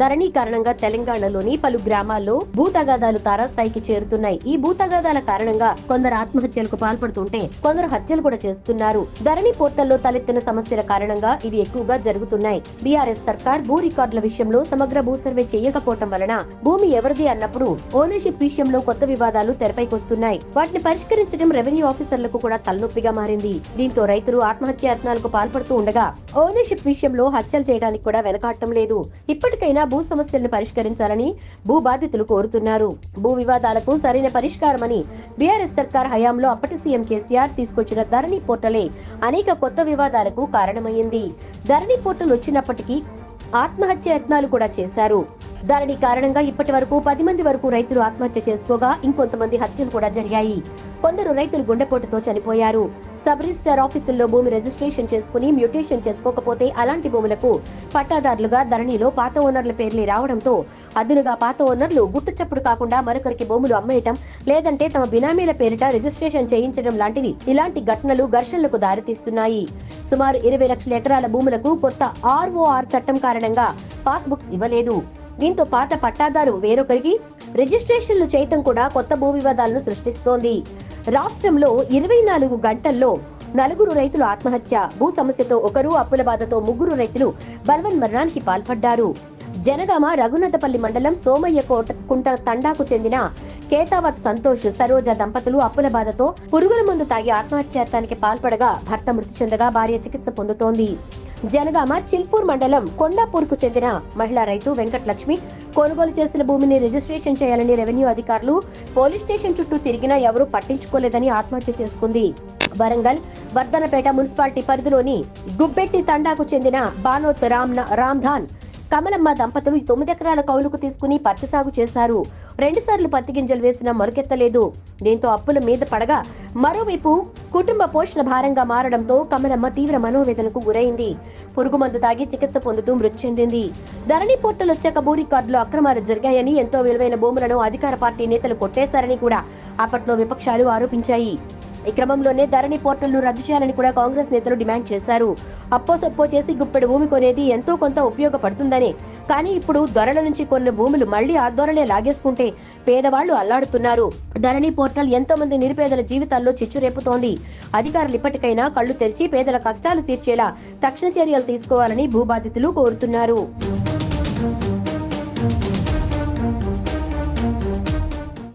ధరణి కారణంగా తెలంగాణలోని పలు గ్రామాల్లో భూ తగాదాలు తారాస్థాయికి చేరుతున్నాయి. ఈ భూ తగాదాల కారణంగా కొందరు ఆత్మహత్యలకు పాల్పడుతుంటే కొందరు హత్యలు కూడా చేస్తున్నారు. ధరణి పోర్టల్లో తలెత్తిన సమస్యల కారణంగా ఇవి ఎక్కువగా జరుగుతున్నాయి. బీఆర్ఎస్ సర్కార్ భూ రికార్డుల విషయంలో సమగ్ర భూ సర్వే చేయకపోవటం వలన భూమి ఎవరిది అన్నప్పుడు ఓనర్షిప్ విషయంలో కొత్త వివాదాలు తెరపైకొస్తున్నాయి వాటిని పరిష్కరించడం రెవెన్యూ ఆఫీసర్లకు కూడా తలనొప్పిగా మారింది. దీంతో రైతులు ఆత్మహత్య యత్నాలకు పాల్పడుతూ ఉండగా ఓనర్షిప్ విషయంలో హత్యలు చేయడానికి కూడా వెనకాడటం లేదు. ఇప్పటికైనా భూ సమస్యలను పరిష్కరించాలని భూ బాధితులు కోరుతున్నారు. భూ వివాదాలకు సరైన పరిష్కారమని బీఆర్ఎస్ సర్కార్ హయాంలో అప్పటి సీఎం కేసీఆర్ తీసుకొచ్చిన ధరణి పోర్టలే అనేక కొత్త వివాదాలకు కారణమైంది. ధరణి పోర్టల్ వచ్చినప్పటికీ ఆత్మహత్య యత్నాలు కూడా చేశారు. దాని కారణంగా ఇప్పటి వరకు పది మంది వరకు రైతులు ఆత్మహత్య చేసుకోగా ఇంకొంతమంది హత్యలు కూడా జరిగాయి. కొందరు రైతులు గుండెపోటుతో చనిపోయారు. సబ్ రిజిస్టార్ ఆఫీసుల్లో భూమి రిజిస్ట్రేషన్ చేసుకుని మ్యూటేషన్ చేసుకోకపోతే అలాంటి భూములకు పట్టాదారులుగా ధరణిలో పాత ఓనర్ల పేర్లే రావడంతో అదునుగా పాత ఓనర్లు గుట్టు చప్పుడు కాకుండా మరొకరికి భూములు అమ్మేయటం లేదంటే తమ బినామీల పేరిట రిజిస్ట్రేషన్ చేయించడం లాంటివి ఇలాంటి ఘటనలు ఘర్షణలకు దారితీస్తున్నాయి. సుమారు ఇరవై లక్షల ఎకరాల భూములకు కొత్త ఆర్ఓఆర్ చట్టం కారణంగా పాస్బుక్స్ ఇవ్వలేదు. దీంతో పాత పట్టాదారు వేరొకరికి రిజిస్ట్రేషన్లు చేయటం కూడా కొత్త భూ వివాదాలను సృష్టిస్తోంది. రాష్ట్రంలో ఇరవై నాలుగు గంటల్లో నలుగురు రైతులు ఆత్మహత్య భూ సమస్యతో ఒకరు అప్పుల బాధతో ముగ్గురు రైతులు బల్వన్ మరణానికి పాల్పడ్డారు. జనగామ రఘునాథపల్లి మండలం సోమయ్య కోట కుంట తండాకు చెందిన కేతావత్ సంతోష్ సరోజ దంపతులు అప్పుల బాధతో పురుగుల మందు తాగి ఆత్మహత్యాయత్నానికి పాల్పడగా భర్త మృతి చెందగా భార్య చికిత్స పొందుతోంది. జనగామ చిల్పూర్ మండలం కొండాపూర్కు చెందిన మహిళా రైతు వెంకటలక్ష్మి కొనుగోలు చేసిన భూమిని రిజిస్ట్రేషన్ చేయాలని రెవెన్యూ అధికారులు పోలీస్ స్టేషన్ చుట్టూ తిరిగినా ఎవరూ పట్టించుకోలేదని ఆత్మహత్య చేసుకుంది. వరంగల్ వర్ధనపేట మున్సిపాలిటీ పరిధిలోని గుబ్బెట్టి తండాకు చెందిన బానోత్ రామ్ రామ్ధాన్ కమలమ్మ దంపతులు తొమ్మిది ఎకరాల కౌలుకు తీసుకుని పత్తి సాగు చేశారు. రెండు సార్లు పత్తి గింజలు వేసినా మొలకెత్తలేదు దీంతో అప్పుల మీద పడగా మరోవైపు కుటుంబ పోషణ భారంగా మారడంతో కమలమ్మ తీవ్ర మనోవేదనకు గురైంది. పురుగుమందు తాగి చికిత్స పొందుతూ మృతి చెందింది. ధరణి పోర్టల్ వచ్చాక భూ రికార్డులో అక్రమాలు జరిగాయని ఎంతో విలువైన భూములను అధికార పార్టీ నేతలు కొట్టేశారని కూడా అప్పట్లో విపక్షాలు ఆరోపించాయి. ఈ క్రమంలోనే ధరణి పోర్టల్ను రద్దు చేయాలని కూడా కాంగ్రెస్ నేతలు డిమాండ్ చేశారు. అప్పోసప్పో చేసి గుప్పెడు భూమి కొనేది ఎంతో కొంత ఉపయోగపడుతుందని కానీ ఇప్పుడు ధరల నుంచి కొన్ని భూములు మళ్ళీ ఆ ధరలే లాగేసుకుంటే పేదవాళ్ళు అల్లాడుతున్నారు. ధరణి పోర్టల్ ఎంతో మంది నిరుపేదల జీవితాల్లో చిచ్చు రేపుతోంది. అధికారులు ఇప్పటికైనా కళ్ళు తెరిచి పేదల కష్టాలు తీర్చేలా తక్షణ చర్యలు తీసుకోవాలని భూబాధితులు కోరుతున్నారు.